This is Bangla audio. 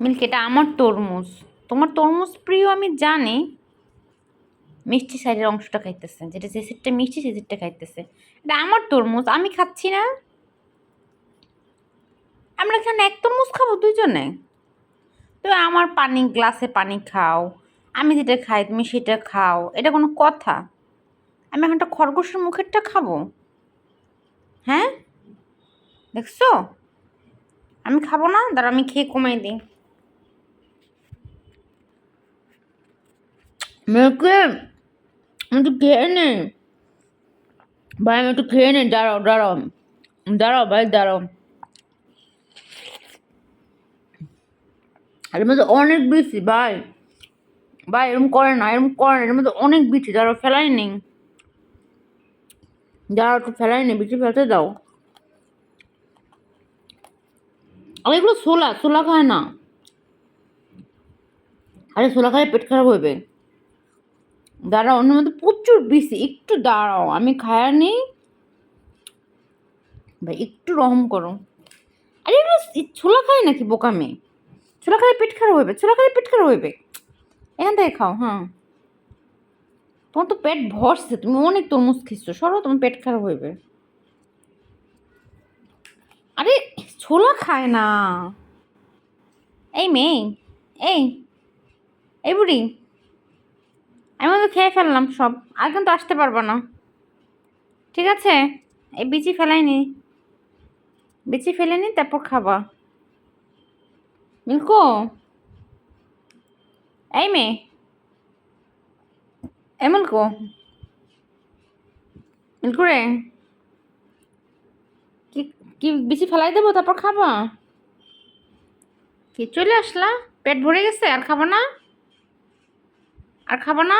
মিল্ক, এটা আমার তরমুজ। তোমার তরমুজ প্রিয়, আমি জানি। মিষ্টি সাইডের অংশটা খাইতেছে, যেটা যে সিটটা মিষ্টি সেই সিটটা খাইতেছে। এটা আমার তরমুজ, আমি খাচ্ছি না। আমরা এখানে এক তরমুজ খাব দুজনে তো আমার পানি, গ্লাসে পানি খাও। আমি যেটা খাই, তুমি সেটা খাও। এটা কোনো কথা। আমি এখনটা খরগোশের মুখেরটা খাব। হ্যাঁ? দেখছ? আমি খাব না? দাঁড়া আমি খেয়ে কমাই দিই। মেয়েকে আমি একটু খেয়ে নে ভাই আমি একটু খেয়ে নে দাঁড়াও দাঁড়াও দাঁড়াও ভাই দাঁড়াও এর মধ্যে অনেক বেশি, ভাই। ভাই এরকম করে না এরকম করে না। এর মধ্যে অনেক বিচি দাঁড়াও ফেলাই নেই দাঁড়াও একটু ফেলাই নেই বিচি ফেলতে দাও। আর, এগুলো ছোলা ছোলা খায় না। আরে, ছোলা খায় পেট খারাপ হইবে। দাঁড়াও ওর মধ্যে প্রচুর বেশি, একটু দাঁড়াও, আমি খায়া নেই। ভাই, একটু রহম করো। আরে, এগুলো ছোলা খায় নাকি বোকা মেয়ে? ছোলা খালে পেট খারাপ হইবে, ছোলা খালে পেট খারাপ হইবে। এখান থেকে খাও হ্যাঁ। তোমার তো পেট ভরছে, তুমি অনেক তরমুজ খেয়েছো, সরো, তোমার পেট খারাপ হইবে। আরে, ছোলা খায় না। এই মেয়ে, এই এই বুড়ি। আমি তো খেয়ে ফেললাম সব, আর কিন্তু আসতে পারব না। ঠিক আছে? এই বিচি ফেলাইনি। বিচি ফেলে নি তারপর খাবা। মিল্কো? এই মেয়ে। এই মিল্কো। মিল্কু রে। কি কি বেশি ফেলাই দেবো, তারপর খাবা? কি, চলে আসলা? পেট ভরে গেছে, আর খাব না? আর খাব না?